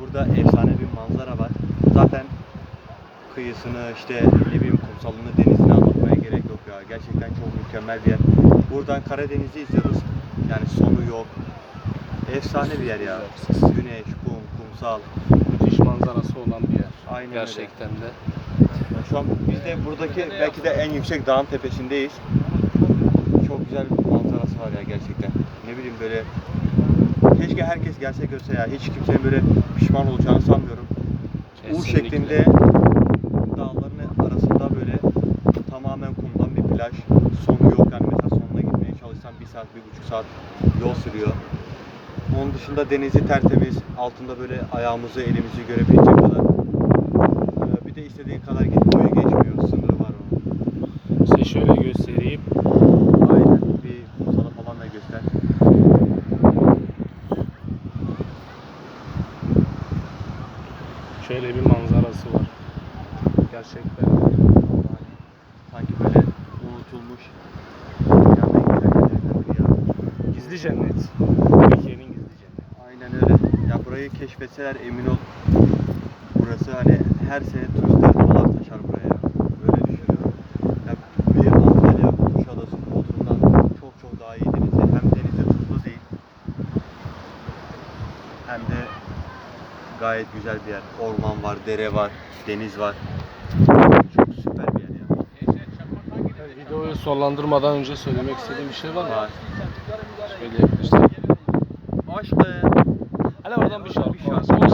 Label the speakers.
Speaker 1: burada efsane bir manzara var. Zaten kıyısını işte ne bileyim kumsalını denizini anlatmaya gerek yok ya. Gerçekten çok mükemmel bir yer. Buradan Karadeniz'i izliyoruz. Yani sonu yok. Efsane bir yer ya. Güneş, kum, kumsal.
Speaker 2: Müthiş manzarası olan bir yer.
Speaker 1: Aynen öyle.
Speaker 2: Gerçekten de.
Speaker 1: Ya Şu an biz de buradaki belki de en yüksek dağın tepesindeyiz. Çok güzel bir manzarası var ya gerçekten. Ne bileyim böyle keşke herkes gelse görse ya. Hiç kimsenin böyle pişman olacağını sanmıyorum. U şeklinde dağların arasında böyle tamamen kumdan bir plaj. Sonu yok yani mesela sonuna gitmeye çalışsan bir saat, bir buçuk saat yol sürüyor. Onun dışında denizi tertemiz, altında böyle ayağımızı, elimizi görebilecek kadar. Ee, Bir de istediğin kadar git boyu geçmiyor, sınırı var onun.
Speaker 2: Size şöyle Şöyle bir manzarası var. Gerçekten.
Speaker 1: Sanki böyle unutulmuş.
Speaker 2: Gizli cennet. Türkiye'nin gizli cenneti.
Speaker 1: Aynen öyle. Ya burayı keşfetseler emin ol. Burası hani her sene turistler gayet güzel bir yer. Orman var, dere var, deniz var. Çok süper bir yer ya.
Speaker 2: Videoyu sonlandırmadan önce söylemek istediğim bir şey var mı?
Speaker 1: Var.
Speaker 2: Şöyle yaklaştık.
Speaker 1: Aşk be.
Speaker 2: Hele oradan bir şarkı
Speaker 1: Bir
Speaker 2: var.
Speaker 1: şarkı.